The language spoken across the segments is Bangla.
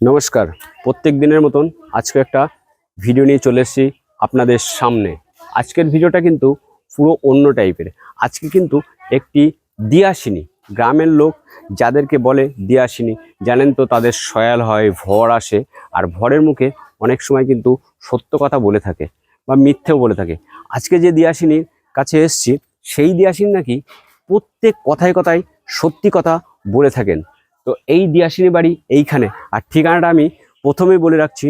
নমস্কার। প্রত্যেক দিনের মতন আজকে একটা ভিডিও নিয়ে চলে এসেছি আপনাদের সামনে। আজকের ভিডিওটা কিন্তু পুরো অন্য টাইপের আজকে কিন্তু একটি দিয়াসিনী গ্রামের লোক যাদেরকে বলে দিয়াসিনী জানেন তো তাদের সয়াল হয়, ভর আসে, আর ভরের মুখে অনেক সময় কিন্তু সত্য কথা বলে থাকে বা মিথ্যেও বলে থাকে। আজকে যে দিয়াসিনীর কাছে এসছি, সেই দিয়াসিনী নাকি প্রত্যেক কথায় কথায় সত্যি কথা বলে থাকেন। তো এই দিয়াসিনী বাড়ি এইখানে। আর ঠিকানাটা আমি প্রথমেই বলে রাখছি,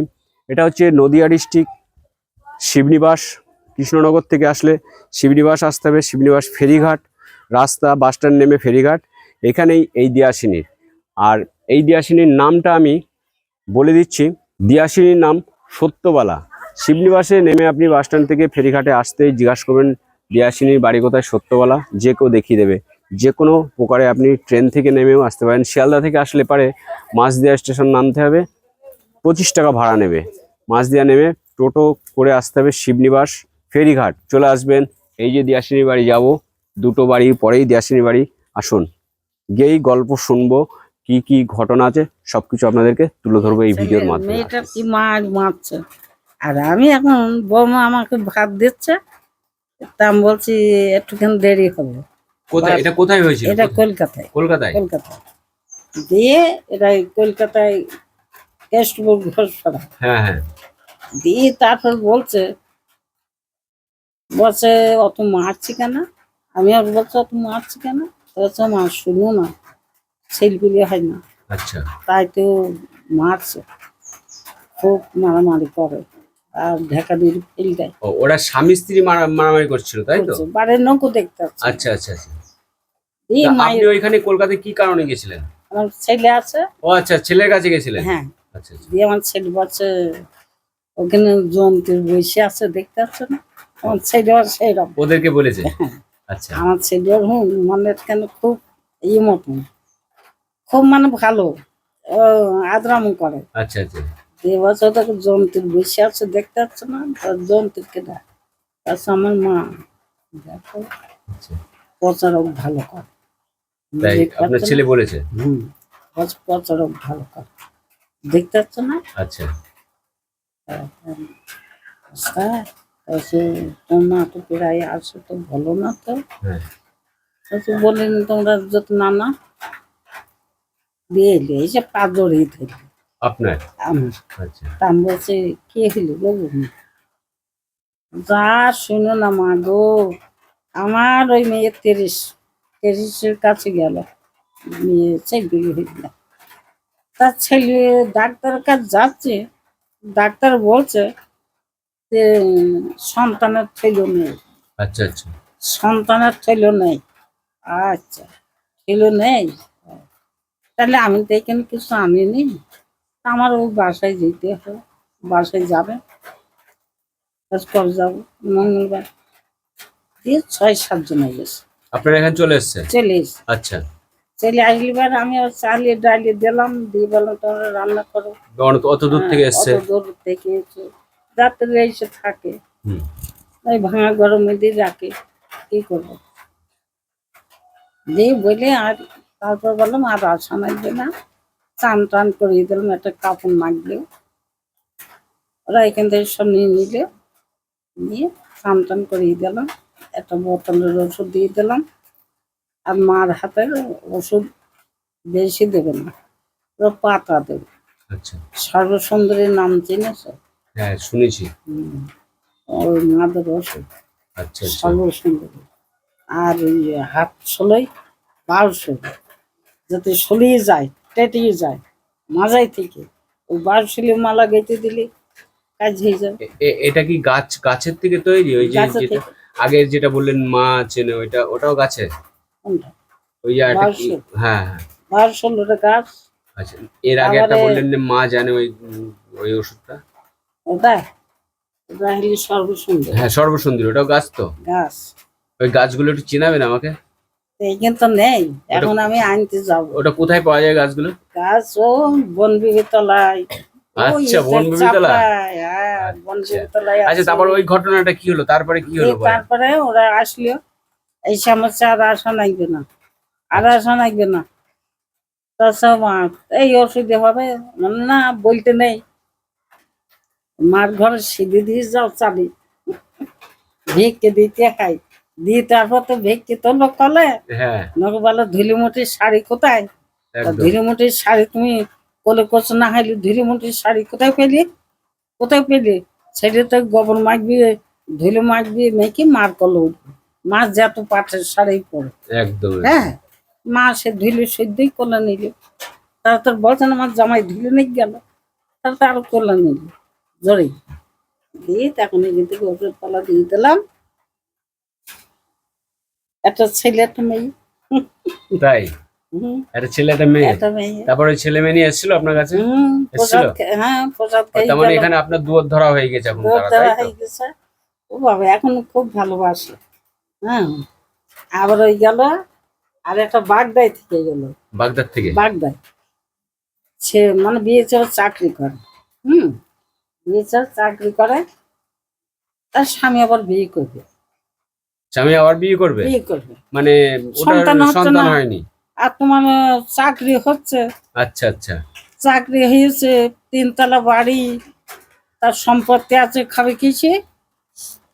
এটা হচ্ছে নদিয়া ডিস্ট্রিক্ট, শিবনিবাস, কৃষ্ণনগর থেকে আসলে শিবনিবাস আসতে হবে, শিবনিবাস ফেরিঘাট, রাস্তা বাস স্ট্যান্ড নেমে ফেরিঘাট, এখানেই এই দিয়াসিনীর আর এই দিয়াসিনীর নামটা আমি বলে দিচ্ছি দিয়াসিনীর নাম সত্যবালা। শিবনিবাসে নেমে আপনি বাস স্ট্যান্ড থেকে ফেরিঘাটে আসতেই জিজ্ঞাসা করবেন দিয়াসিনীর বাড়ি কোথায় সত্যবালা? যে কেউ দেখিয়ে দেবে। যে কোনো প্রকারে আপনি ট্রেন থেকে নেমেও আসতে পারেন। শিয়ালদা থেকে আসলে পারে মাছদিয়া স্টেশন নামতে হবে পঁচিশ টাকা ভাড়া নেবে। মাঝদিয়া নেমে টোটো করে আসতে হবে শিবনিবাস ফেরিঘাট। চলে আসবেন এই যে দিয়াসিনী বাড়ি যাব দুটো বাড়ি পরেই দিয়াসিনী বাড়ি। আসুন গিয়েই গল্প শুনব কি কি ঘটনা আছে সবকিছু আপনাদেরকে তুলে ধরবো এই ভিডিওর মাধ্যমে। মেয়েটা কি মাছ মারছে? আর আমি এখন বৌমা আমাকে ভাত দিচ্ছে তা আমি বলছি একটুখানি দেরি হবে। কোথায়? এটা কোথায় হয়েছিল? এটা কলকাতায়। কলকাতায়? কলকাতায়। দিয়ে এটা কলকাতায় কেষ্টপুর ঘোষপাড়া হ্যাঁ হ্যাঁ। দিয়ে তারপর বলছে বলছে অত মারছি কেন? আমি আর বলছি অত মারছি কেন? বলছে মা শুনো না সেলগুলি হয় না। আচ্ছা। তাই তো মারছে। খুব মারামারি করে। আর ঢাকা দিয়ে ফেল দেয় ওরা স্বামী স্ত্রী মারা- মারামারি করছিল তাই তো। বাড়ির নৌকো দেখতে আচ্ছা আচ্ছা আচ্ছা। আপনি ওইখানে কলকাতায় কি কারণে গেছিলেন? আমার ছেলে আছে। ও আচ্ছা ছেলের কাছে গেছিলেন? হ্যাঁ। আচ্ছা আচ্ছা। দিয়ে আমার ছেলে বলছে ওখানে জন্তু বসে আছে দেখতে পাচ্ছ না? আমার ছেলে সেই রকম ওদেরকে বলেছে? আচ্ছা। আমার ছেলে হুম মানে কেন খুব এই মতন খুব মানে ভালো। ও আদ্রাম করে। আচ্ছা আচ্ছা। দিয়ে বছর তোকে জন্তুর বসে আছে দেখতে পাচ্ছ না? তার জন্তুর কেটা তার আমার মা। দেখো। আচ্ছা। প্রচারক ভালো করে। তাই আপনার ছেলে? বলেছে। হুম ভালো করে দেখতে পাচ্ছ না? আচ্ছা। তোমরা তো প্রায় আসো তো ভালো না তো। হ্যাঁ। বললেন তোমরা যত নানা দিয়ে এলে এই যে পা জড়িয়ে ধরলি আপনার? আমার আচ্ছা। তা আমি বলছি কে হলো বাবু যা শুনো না মা গো আমার ওই মেয়ে তিরিশ। তিরিশের কাছে গেল। হইল তার ছেলে ডাক্তারের কাছে যাচ্ছে ডাক্তার বলছে যে সন্তানের ছেল নেই। আচ্ছা আচ্ছা। সন্তানের ছেল নেই। আচ্ছা ছেল নেই? তাহলে আমি তো এখানে কিছু আনিনি। আমার ওই বাসায় যেতে হবে। বাসায় যাবে। কবে যাব। মঙ্গলবার। দিয়ে ছয় সাতজন হয়ে গেছে। আপনার এখানে চলে এসছে চলে আচ্ছা। চলে আসলিবার আমি চালিয়ে ডালিয়ে দিলাম দিয়ে বললাম তোমরা রান্না করো। অত- অত দূর থেকে হ্যাঁ, এসছে। অত দূর থেকে এসে রাত্রে এসে থাকে। ওই ভাঙা গরমে দিয়ে রাখে। কি করব? দিয়ে বলে আর তারপর বললাম আর আশা লাগবে না। চান টান করিয়ে দিলাম একটা কাপড় মাখলে। ওরা এখান থেকে সব নিয়ে নিলে নিয়ে চান টান করিয়ে দিলাম। একটা বোতলের ওষুধ দিয়ে দিলাম। আর মার হাতের ওষুধ বেশি দেবে না ওরা পাতা দেবে। আচ্ছা। সর্বসুন্দরীর নাম চিনেছ? হ্যাঁ শুনেছি। ওই মাদের ওষুধ। আচ্ছা আচ্ছা। সর্বসুন্দরী। আর ওই হাত সলই বারোশো যাতে সলিয়ে যায় টেটিয়ে যায় মাজাই থেকে ওই বারোশোলি মালা গেঁথে দিলে কাজ হয়ে যাবে। এটা কি গাছ গাছের থেকে তৈরি? ওই যে। আগে যেটা বললেন মা চেনে ওইটা ওটাও গাছে? ওই যে একটা কি হ্যাঁ হ্যাঁ। গাছ। আচ্ছা এর আগে একটা বললেন যে মা জানে ওই ওই ওষুধটা? ওটা? ওটা হলে সর্বসুন্দর। হ্যাঁ সর্বসুন্দরী ওটাও গাছ তো? গাছ। ওই গাছগুলো একটু চেনাবেন আমাকে? এইখানে তো নেই। এখন আমি আনতে যাব। ওটা কোথায় পাওয়া যায় গাছগুলো? গাছ ও বনবিবি তলায়। ওই আচ্ছা হ্যাঁ তলায় আচ্ছা তারপর ওই ঘটনাটা কি হলো? তারপরে কি হলো তারপরে ওরা আসলো এই সমস্যা আর আসা লাগবে না আর আসা লাগবে না। এই অসুবিধা হবে মানে না বলতে নেই। মার ঘরে সিঁড়ি দিয়ে যাও চাবি ভিক্ষে দিতে খাই দিয়ে তারপর তো ভিক্ষে তোলো কলে হ্যাঁ। নকে বলো ধুলিমুটির শাড়ি কোথায়? ধুলিমুটির শাড়ি তুমি কোলে কোচ না হাইলে ধুলিমুটির শাড়ি কোথায় পেলি কোথায় পেলি সেটা তো গোবর মাছ মাখবি ধুলি মাখবি মেখে মার করল উঠবি মা যত পাটের শাড়ি পরে। একদম হ্যাঁ মা সে ধুলি সদ্যই কোলে নিল। তার তোর বলছে না আমার জামাই ধুলি নিয়ে গেল? তার তো আরও কোলে নিল। জোরে। দিয়ে তখন এখান থেকে ওষুধ পালা দিয়ে দিলাম। একটা ছেলে একটা মেয়ে। তাই? একটা ছেলে একটা মেয়ে। তারপরে ছেলে মেয়ে নিয়ে এসেছিল আপনার কাছে? এসেছিল? হ্যাঁ তার মানে এখানে আপনার দুয়ার ধরা হয়ে গেছে এখন ও বাবা এখন খুব ভালোবাসে। হ্যাঁ। আবার ওই গেল আর একটা বাগদায় থেকে গেল। বাগদাদ থেকে? বাগদায় সে মানে বিয়ে ছাড়া চাকরি করে। হুম বিয়ে ছাড়া চাকরি করে। তার স্বামী আবার বিয়ে করবে। স্বামী আবার বিয়ে করবে? বিয়ে করবে। মানে সন্তান। হয়নি? আর তোমার চাকরি হচ্ছে। আচ্ছা আচ্ছা। চাকরি হয়েছে তিনতলা বাড়ি তার সম্পত্তি আছে খাবে কিছু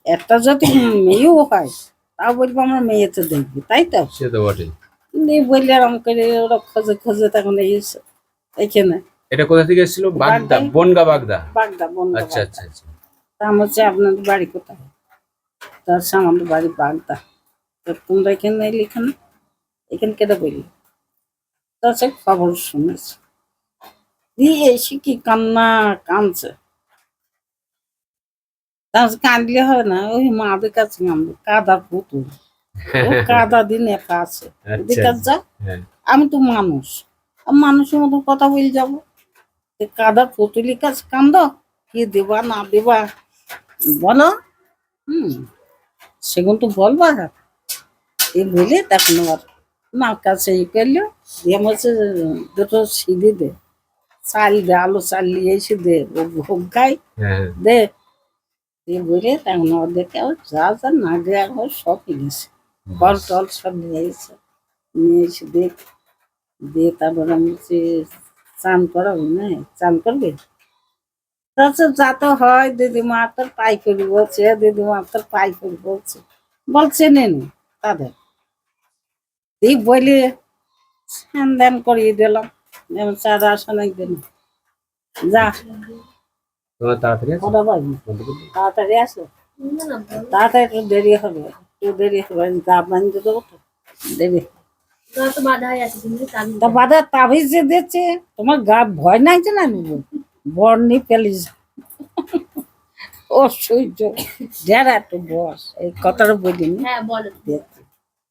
একটা যদি মেয়েও হয় তাও বলব আমরা মেয়েতে দেখবি তাই তো? সে তো বটে দিয়ে বললে আরাম করে ওরা খোঁজে খোঁজে তখন এসে এখানে এটা কোথা থেকে এসেছিল? বাগদা। বনগা বাগদা? বাগদা বন্ধ আচ্ছা আচ্ছা আচ্ছা। তা হচ্ছে আপনাদের বাড়ি কোথায়? তার সে আমাদের বাড়ি বাগদা। তো তোমরা এখানে এখানে এখানে কেটে বললি সে খবর শুনেছে। দিয়ে এসে কি কান্না কানছে? তার কাঁদলে হয় না ওই মাদের কাছে কাঁদবে কাদা পুতুল। কাদা দিন একা আছে। আচ্ছা। যা। হ্যাঁ। আমি তো মানুষ। আমি মানুষের মতো কথা বলে যাব। কাদা পুতুলি কাছে কান্দ কি দেবা না দেবা বলো। হুম সেগুলো তো বলবা। এ বলে তখন আবার মার কাছে ই করল দিয়ে বলছে দুটো সিঁড়ি দে চাল দে আলু চাল নিয়ে এসে দে ও ভোগ খাই হ্যাঁ। দে। দিয়ে বলে তখন ওদেরকে আবার যা যা না দেওয়া হয় সব গেছে ফল টল সব নিয়ে এসে নিয়ে এসে দেখ দিয়ে তারপর আমি বলছি চান করাবো না চান করবে? তাছাড়া যাতে হয় দিদিমা তোর পাই করি বলছে দিদিমা তোর পাই করি বলছে বলছে নেন তাদের এই বলে স্নান ধ্যান করিয়ে দিলাম। যেমন চার আসন একদিন যা। তাড়াতাড়ি আসো। তাড়াতাড়ি একটু দেরি হবে। একটু দেরি হবে। আমি গা বাঁধতে দেবো তো। দেরি। তো বাধা হয়ে তাবিজ যে দিচ্ছে তোমার গা ভয় নাই যে না নিব বর্ণি পেলিস ও সূর্য যারা একটু বস এই কথাটা বলিনি হ্যাঁ বলো।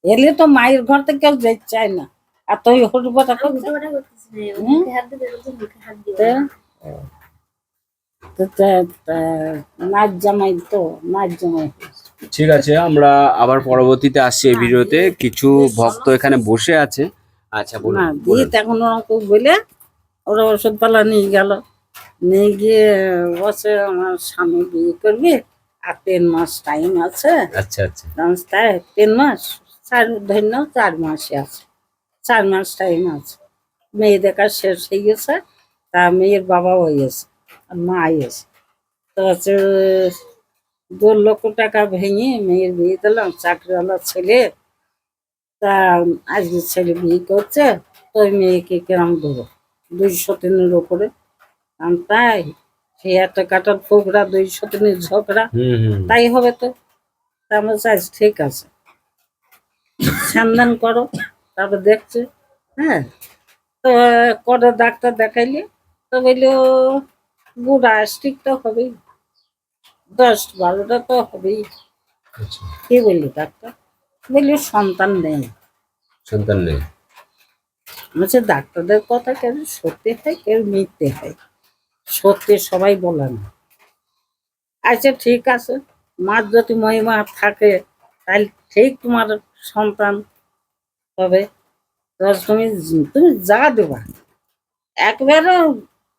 এলে তো মায়ের ঘর থেকে কেউ যেতে চায় না। আর তুই হটু কথা আমি করছে উল্টো পাল্টা করতেছি না ও মুখে হাত দিতে বলছে মুখে হাত দিও তা? না। তো তা- তা- নাচ জামাই তো নাচ জামাই। ঠিক আছে আমরা আবার পরবর্তীতে আসছি এই ভিডিওতে। কিছু ভক্ত এখানে বসে আছে। আচ্ছা বলুন না দিয়ে বলুন। তখন ওরকম বলে ওরা ওষুধপালা নিয়ে গেল। নিয়ে গিয়ে বসে আমার স্বামী বিয়ে করবে আর তিন মাস টাইম আছে। আচ্ছা আচ্ছা। তাই তিন মাস। চার ধন্য চার মাসে আছে। চার মাস টাইম আছে। মেয়ে দেখা শেষ হয়ে গেছে তা মেয়ের বাবা হয়ে গেছে আর মা গেছে। তো হচ্ছে দু লক্ষ টাকা ভেঙে মেয়ের বিয়ে দিলাম চাকরিওয়ালা ছেলে। তা আজকে ছেলে বিয়ে করছে তো ওই মেয়েকে কিরম দেবো। দুইশো তিনের ওপরে আমি তাই সে একটা কাটার ফোকরা দুইশো তিনের ঝগড়া। তাই হবে তো। তা আমরা চাইছি ঠিক আছে। সন্ধান করো তারপর দেখছে হ্যাঁ? তো করে ডাক্তার দেখাইলে? তো বলল বুড়া স্টিক তো হবেই দশ বারোটা তো হবেই। আচ্ছা। কি বললি ডাক্তার? বললি সন্তান নেই। সন্তান নেই। বলছে ডাক্তারদের কথা কেউ সত্যি হয় কেউ মিথ্যে হয়। সত্যি সবাই বলে না। আচ্ছা ঠিক আছে। মার যদি মহিমা থাকে তাহলে ঠিক তোমার সন্তান হবে তো তুমি তুমি যা দেবা একবারে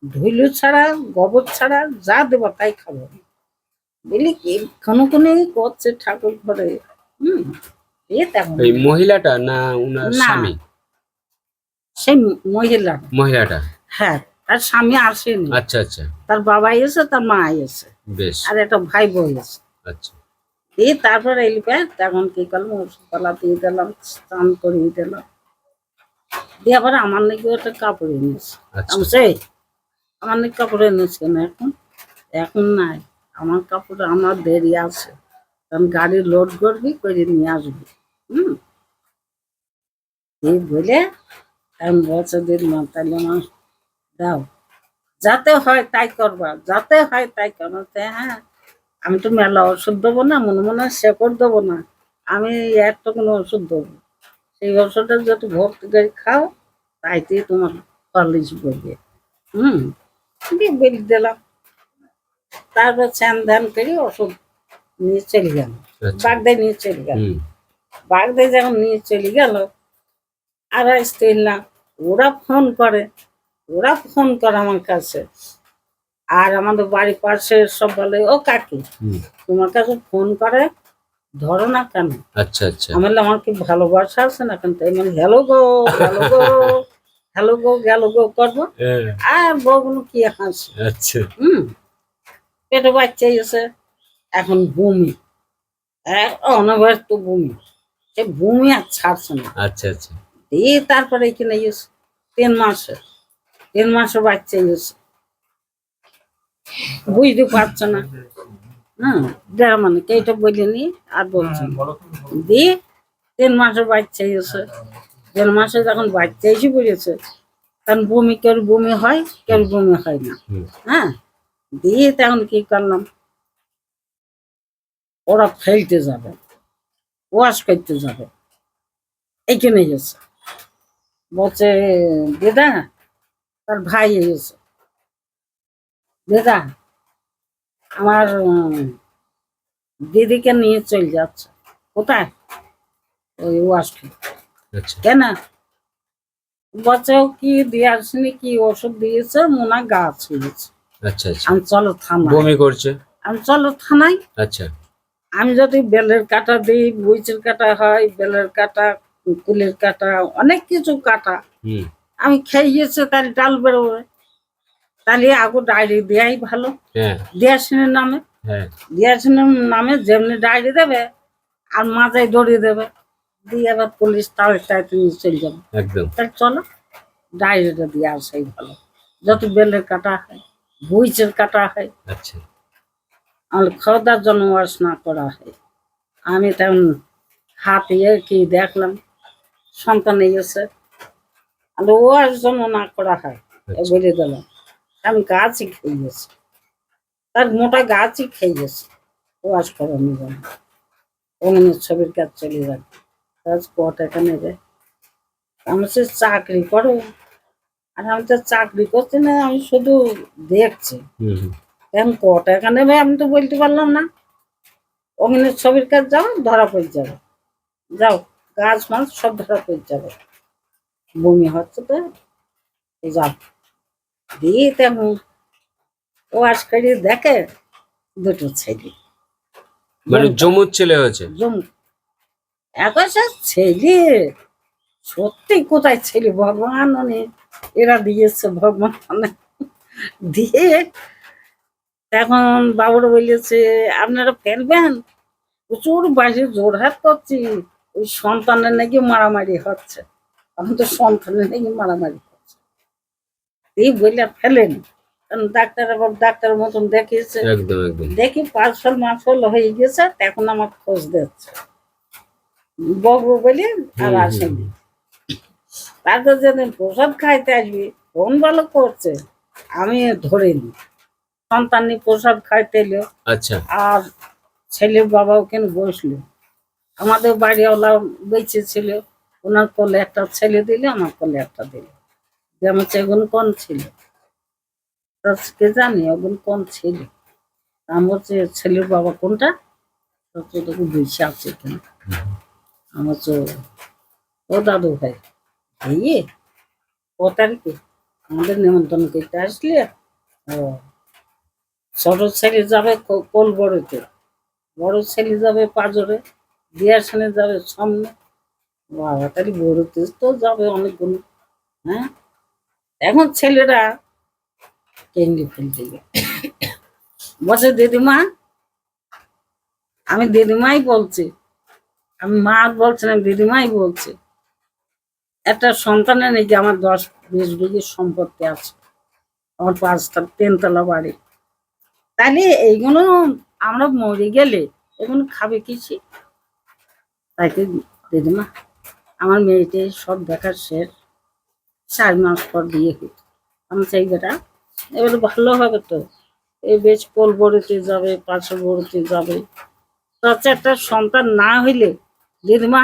ধুলু ছাড়া গোবর ছাড়া যা দেবা তাই খাব। বুঝলি কি কোনো কোনো করছে ঠাকুর ঘরে হুম এই মহিলাটা না উনার। স্বামী? সেই মহিলা। মহিলাটা? হ্যাঁ তার স্বামী আসেনি আচ্ছা আচ্ছা। তার বাবা এসে তার মা এসে। বেশ। আর একটা ভাই বই এসে। আচ্ছা। দিয়ে তারপরে এলিপে তখন কি করলাম ওষুধপালা দিয়ে দিলাম স্নান করিয়ে দিলাম। দিয়ে আবার আমার নাকি একটা কাপড় এনেছে। আচ্ছা। আমার নাকি কাপড় এনেছে না এখন? এখন নাই। আমার কাপড় আমার দেরি আছে। কারণ গাড়ি লোড করবি করে নিয়ে আসবি। হুম? এই বলে আমি বলছে দিদিমা তাহলে আমার দাও। যাতে হয় তাই করবা যাতে হয় তাই করবা। তা হ্যাঁ আমি তো মেলা ওষুধ দেবো না মনে মনে শেকড় দেবো না। আমি একটা কোনো ওষুধ দেবো সেই ওষুধটা যদি ভক্তি করে খাও তাইতেই তোমার পালিশ বলবে হুম? দিয়ে বেরিয়ে দিলাম তারপর স্যান ধ্যান করে ওষুধ নিয়ে চলে গেল। আচ্ছা। বাগদায় নিয়ে চলে গেল। বাগদায় যখন নিয়ে চলে গেল আর আসতে ওরা ফোন করে ওরা ফোন করে আমার কাছে। আর আমাদের বাড়ির পাশে সব বলে ও কাকি তোমার কাছে ফোন করে? ধরো না কেন? আচ্ছা আচ্ছা। আমি বললাম, আমার কি ভালোবাসা আছে না কেন? তাই মানে হ্যালো গো হ্যালো গো হ্যালো গো গেল গো করব? আর বউগুলো কি হাসি? আচ্ছা। হুম। পেটে বাচ্চা এসে এখন বমি। এক অনবর তো বমি। সে বমি আর ছাড়ছে না। আচ্ছা আচ্ছা। দিয়ে তারপরে এখানে এসে তিন মাসে তিন মাসের বাচ্চা এসে বুঝতে পারছে না। হ্যাঁ যারা মানে কেটা বলিনি আর বলছে। দিয়ে তিন মাসের বাচ্চা এসে তিন মাসে যখন বাচ্চা এসে পড়েছে তখন বমি কেউ বমি হয় কেউ বমি হয় না। হ্যাঁ দিয়ে তখন কি করলাম? ওরা ফেলতে যাবে ওয়াশ করতে যাবে। এইখানে গেছে বলছে দিদা তার ভাই এসেছে দিদা আমার দিদিকে নিয়ে চলে যাচ্ছে। কোথায়? ওই ওয়াশ করতে আচ্ছা। কেন? বলছে কি দিয়ে আসেনি কি ওষুধ দিয়েছে? মোনা গাছ হয়েছে আচ্ছা আচ্ছা। আমি চলো থানায়। বমি করছে? আমি চলো থানায়। আচ্ছা। আমি যদি বেলের কাটা দিই বুইচের কাটা হয় বেলের কাটা কুলের কাটা অনেক কিছু কাটা। আমি খেয়েছে তার ডাল বেরোবে। তাহলে আগু ডায়েরি দেওয়াই ভালো। হ্যাঁ। দিয়াসিনের নামে। হ্যাঁ। দিয়াসিনের নামে যেমনি ডায়েরি দেবে আর মাথায় দড়িয়ে দেবে দিয়ে এবার পুলিশ তাড়াতাড়ি তাড়াতাড়ি নিয়ে চলে যাবে। একদম। তাহলে চলো ডায়েরিটা দিয়ে আসাই ভালো। যত বেলের কাটা হয় বুইচের কাটা হয় আচ্ছা। আমার খাওয়ার জন্য ওয়াশ না করা হয়। আমি তেমন হাত ইয়ে কি দেখলাম সন্তান এসে আর ওয়াশ জন্য না করা হয়। বলে দিলাম। আমি গাছই খেয়ে গেছি। তার মোটা গাছই খেয়ে গেছি। ওয়াশ করানো জন্য অমনি ছবির কাজ চলে যাবে কাজ ক টাকা নেবে আমি সে চাকরি করো। আর আমি তো চাকরি করছি না আমি শুধু দেখছি। এখন ক টাকা নেবে আমি তো বলতে পারলাম না। ওখানে ছবির কাজ যাও ধরা পড়ে যাবে। যাও গাছ মাছ সব ধরা পড়ে যাবে। বমি হচ্ছে তো যাও। দিয়ে তেমন। ও আজকালি দেখে দুটো ছেলে। মানে জমুর ছেলে হয়েছে? জম এখন সে ছেলে সত্যি কোথায় ছেলে? ভগবান এরা দিয়েছে ভগবান। দিয়ে এখন বাবুরা বলেছে আপনারা ফেলবেন? প্রচুর বাড়ি জোরহাট করছি। ওই সন্তানের নাকি মারামারি হচ্ছে। এখন তো সন্তানের নাকি মারামারি এই আর ফেলেন। কারণ ডাক্তার আবার ডাক্তারের মতন দেখিয়েছে। একদম একদম। দেখি পার্সল মার্সল হয়ে গেছে এখন আমার খোঁজ দিচ্ছে। বকবো বলে আর আসেনি। তারপর যেদিন প্রসাদ খাইতে আসবি কোন ভালো করছে আমি ধরিনি। সন্তান নিয়ে প্রসাদ খাইতে এলো। আচ্ছা। আর ছেলের বাবা ওখানে বসল? আমাদের বাড়িওয়ালা বেঁচে ছিল। ওনার কোলে একটা ছেলে দিলে আমার কোলে একটা দিল। যে আমার চেগুন কোন ছিল? কে জানি ওগুন কোন ছিল। আমি বলছি ছেলের বাবা কোনটা? তোকে বেশি আছে এখানে আমার তো ও দাদু ভাই এই ক তারিখে আমাদের নিমন্ত্রণ করতে আসলে। ও ছোট ছেলে যাবে কোল বড়তে। বড় ছেলে যাবে পাজরে দিয়ার সামনে যাবে সামনে। বাবা তাহলে বড়তে তো যাবে অনেকগুলো হ্যাঁ? এখন ছেলেরা কেন্দ্রে ফেলতে বসে দিদিমা, আমি দিদিমাই বলছি। আমি মা বলছি না, দিদিমাই বলছি। একটা সন্তানের নাকি আমার দশ বিশ বিঘি সম্পত্তি আছে। আমার পাঁচটা, তিনতলা বাড়ি। তাহলে এইগুলো আমরা মরে গেলে এগুলো খাবে কিছু তাই কি দিদিমা, আমার মেয়েকে সব দেখার শেষ। চার মাস পর বিয়ে হইত আমি চাই বেটা এবারে ভালো হবে তো। এই বেশ পোল বড়িতে যাবে, পাশে বড়িতে যাবে। চেয়ে একটা সন্তান না হইলে, দিদিমা,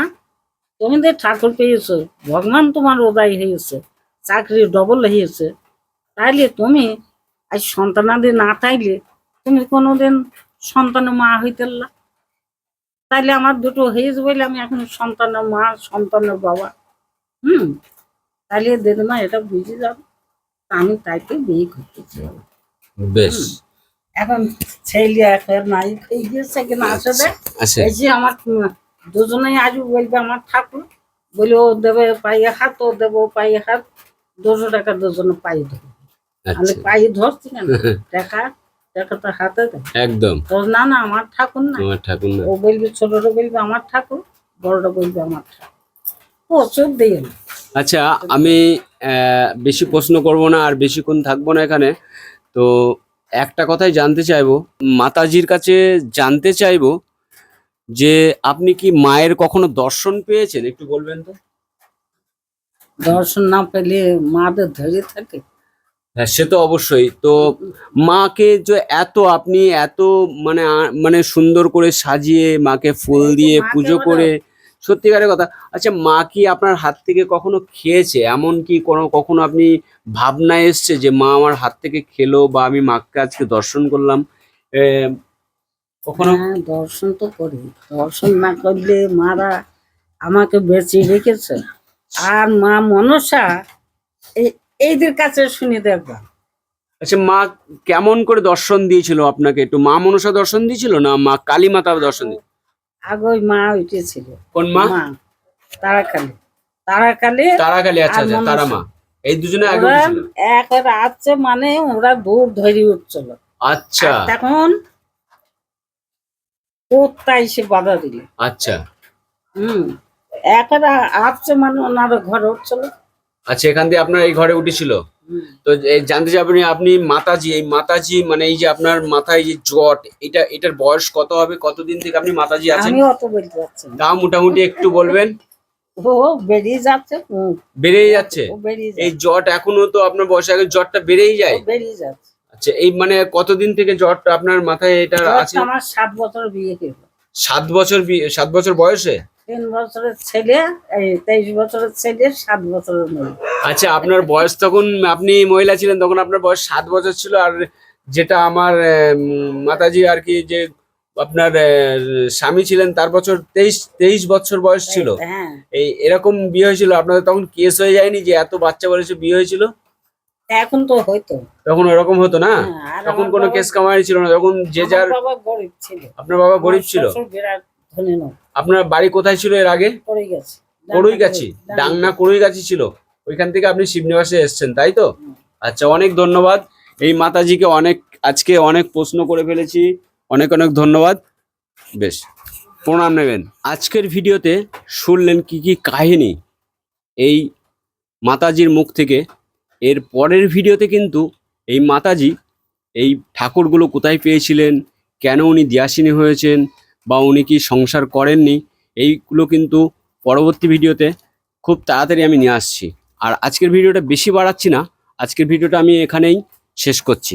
তুমি যে ঠাকুর পেয়েছ, ভগবান তোমার উদয় হয়েছে, চাকরি ডবল হয়েছে। তাইলে তুমি আজ সন্তানাদি না থাইলে, তুমি কোনোদিন সন্তানের মা হইতে তাইলে আমার দুটো হয়েছে বলে আমি এখন সন্তানের মা সন্তানের বাবা। হুম? তাইলে দিদিমা এটা বুঝে যাবে আমি তাইকে বিয়ে করতে চাই। বেশ। এখন ছেলে এখন নাই এই গিয়েছে কিনা আসলে এই যে আমার দুজনেই আজ বলবে আমার ঠাকুর। বলে ও দেবে পায়ে হাত ও দেবো পায়ে হাত। দুশো টাকা দুজনে পায়ে ধরবে। আমি আচ্ছা। পায়ে ধরছি কেন? টাকা টাকা তো হাতে একদম। তো না না আমার ঠাকুর না। তোমার ঠাকুর না। ও বলবে ছোটটা বলবে আমার ঠাকুর বড়টা বলবে আমার ঠাকুর। প্রচুর দিয়ে আচ্ছা আমি বেশি প্রশ্ন করব না আর বেশিক্ষণ থাকব না এখানে। তো একটা কথাই জানতে চাইব মাতাজির কাছে জানতে চাইব যে আপনি কি মায়ের কখনো দর্শন পেয়েছেন? একটু বলবেন তো। দর্শন না পেলে মাদের ধরে থাকে। হ্যাঁ সে তো অবশ্যই। তো মাকে যে এত আপনি এত মানে মানে সুন্দর করে সাজিয়ে মাকে ফুল দিয়ে পুজো করে সত্যিকারের কথা। আচ্ছা মা কি আপনার হাত থেকে কখনো খেয়েছে? এমন কি কোনো কখনো আপনি ভাবনা এসছে যে মা আমার হাত থেকে খেলো বা আমি মাকে আজকে দর্শন করলাম? কখনো? হ্যাঁ দর্শন তো করি। দর্শন না করলে মারা আমাকে বেঁচে রেখেছে। আর মা মনসা এই- এইদের কাছে শুনে দেখবা আচ্ছা মা কেমন করে দর্শন দিয়েছিল আপনাকে? একটু মা মনসা দর্শন দিয়েছিল না মা কালী মাতা দর্শন দিয়ে আগে ওই মা উঠেছিল। কোন মা? মা তারাকালে তারাকালে তারাকালী আচ্ছা আচ্ছা তারা মা। এই দুজনে আগে মানে ওরা দূর ধরে উঠছিল। আচ্ছা। তখন কোথা এসে বাধা দিল? আচ্ছা। হুম একটা আসছে মানে ওনারা ঘরে উঠছিল। আচ্ছা এখান দিয়ে আপনার এই ঘরে উঠেছিল? তো জানতে চাবেন আপনি মাতাজি এই মাতাজি মানে এই যে আপনার মাথায় যে জট এটা এটার বয়স কত হবে? কতদিন থেকে আপনি মাতাজি আছেন? আমি অত বলতে পারছি না। মোটামুটি একটু বলবেন। ও বেরিয়ে যাচ্ছে বেড়েই যাচ্ছে? এই যাচ্ছে। জট এখনও তো আপনার বয়স আগে জটটা বেড়েই যায়? বেরিয়ে যাচ্ছে। আচ্ছা এই মানে কতদিন থেকে জট আপনার মাথায় এটা আছে? আমার সাত বছর বিয়ে সাত বছর বি- সাত বছর বয়সে? তিন বছরের ছেলে এই তেইশ বছরের ছেলে সাত বছরের মেয়ে। আচ্ছা আপনার বয়স তখন আপনি মহিলা ছিলেন তখন আপনার বয়স সাত বছর ছিল আর যেটা আমার মাতাজি আর কি যে আপনার স্বামী ছিলেন তার বছর তেইশ তেইশ বছর বয়স ছিল। হ্যাঁ। এই এরকম বিয়ে হয়েছিল আপনাদের তখন কেস হয়ে যায়নি যে এত বাচ্চা বয়সে বিয়ে হয়েছিল? এখন তো হয়তো। তখন ওরকম হতো না? হ্যাঁ, তখন কোনো কেস কামাই ছিল না তখন যে যার বাবা গরিব ছিল। আপনার বাবা গরিব ছিল? আপনার বাড়ি কোথায় ছিল এর আগে? পড়ে গেছে কড়ুই গাছি ডাংনা কড়ুই গাছি ছিল। ওইখান থেকে আপনি শিবনিবাসে এসেছেন তাই তো? আচ্ছা অনেক ধন্যবাদ। এই মাতাজিকে অনেক আজকে অনেক প্রশ্ন করে ফেলেছি। অনেক অনেক ধন্যবাদ। বেশ প্রণাম নেবেন। আজকের ভিডিওতে শুনলেন কি কি কাহিনী এই মাতাজির মুখ থেকে। এর পরের ভিডিওতে কিন্তু এই মাতাজি এই ঠাকুরগুলো কোথায় পেয়েছিলেন? কেন উনি দিয়াসিনী হয়েছেন? বা উনি কি সংসার করেননি, এইগুলো কিন্তু পরবর্তী ভিডিওতে খুব তাড়াতাড়ি আমি নিয়ে আসছি। আর আজকের ভিডিওটা বেশি বাড়াচ্ছি না, আজকের ভিডিওটা আমি এখানেই শেষ করছি।